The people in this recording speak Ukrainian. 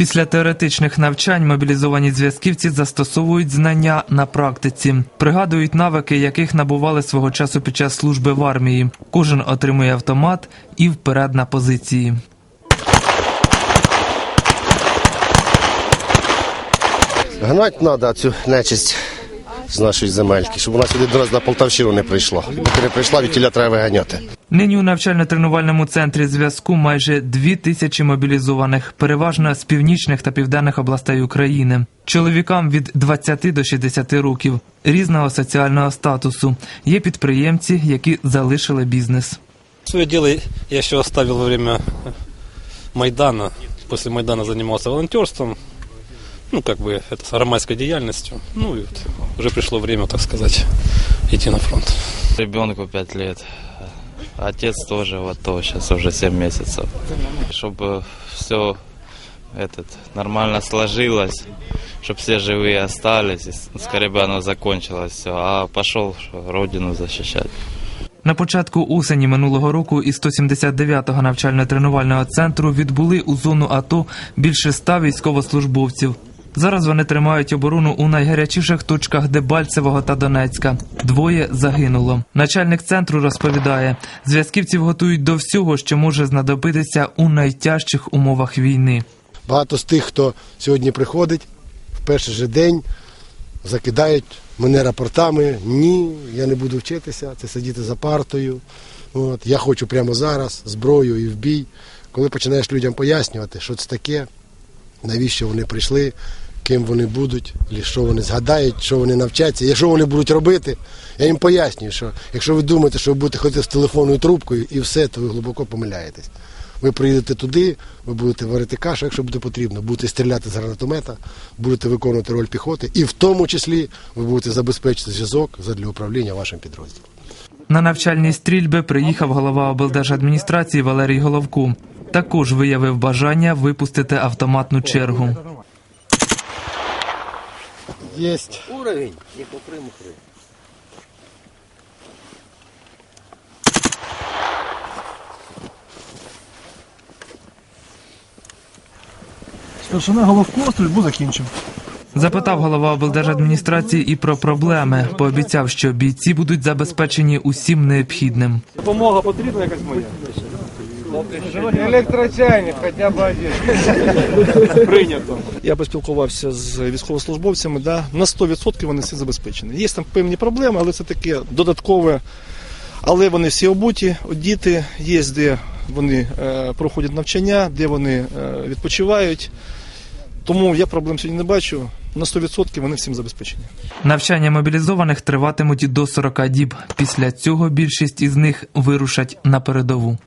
Після теоретичних навчань мобілізовані зв'язківці застосовують знання на практиці, пригадують навики, яких набували свого часу під час служби в армії. Кожен отримує автомат і вперед на позиції. Гнать треба цю нечисть з нашої земельки, щоб вона сюди до нас на Полтавщину не прийшла. Поки не прийшла, від тіля треба виганяти. Нині у навчально-тренувальному центрі зв'язку майже дві тисячі мобілізованих, переважно з північних та південних областей України. Чоловікам від 20 до 60 років, різного соціального статусу. Є підприємці, які залишили бізнес. Свое дело я еще оставил во время Майдана. После Майдана занимался волонтерством Ну, как бы, это с громадской деятельностью. Ну, и вот уже пришло время, так сказать, идти на фронт. Ребенку 5 лет. Отец тоже, вот то, сейчас уже 7 месяцев. Чтобы все этот, нормально сложилось, чтобы все живые остались, и с- скорее бы оно закончилось все, а пошел родину защищать. На початку осені минулого року із 179-го навчально-тренувального центру відбули у зону АТО більше ста військовослужбовців. Зараз вони тримають оборону у найгарячіших точках Дебальцевого та Донецька. Двоє загинуло. Начальник центру розповідає, зв'язківців готують до всього, що може знадобитися у найтяжчих умовах війни. Багато з тих, хто сьогодні приходить в перший же день, закидають мене рапортами. Ні, я не буду вчитися, це сидіти за партою. От, я хочу прямо зараз зброю і в бій. Коли починаєш людям пояснювати, що це таке, навіщо вони прийшли, ким вони будуть, що вони згадають, що вони навчаться, і що вони будуть робити. Я їм пояснюю, що якщо ви думаєте, що ви будете ходити з телефонною трубкою і все, то ви глибоко помиляєтесь. Ви приїдете туди, ви будете варити кашу, якщо буде потрібно, будете стріляти з гранатомета, будете виконувати роль піхоти, і в тому числі ви будете забезпечити зв'язок задля управління вашим підрозділом. На навчальні стрільби приїхав голова облдержадміністрації Валерій Головко. Також виявив бажання випустити автоматну чергу. Єсть. Уровень і по примухи. Старшина Головко стрільбу закінчив. Запитав голова облдержадміністрації і про проблеми. Пообіцяв, що бійці будуть забезпечені усім необхідним. Допомога потрібна якась моя? Електрочайник хоча б один. Прийнято. Я поспілкувався з військовослужбовцями, да, на 100% вони всі забезпечені. Є там певні проблеми, але це таке додаткове. Але вони всі обуті, діти, є де вони е, проходять навчання, де вони е, відпочивають. Тому я проблем сьогодні не бачу. На 100% вони всім забезпечені. Навчання мобілізованих триватимуть до 40 діб. Після цього більшість із них вирушать на передову.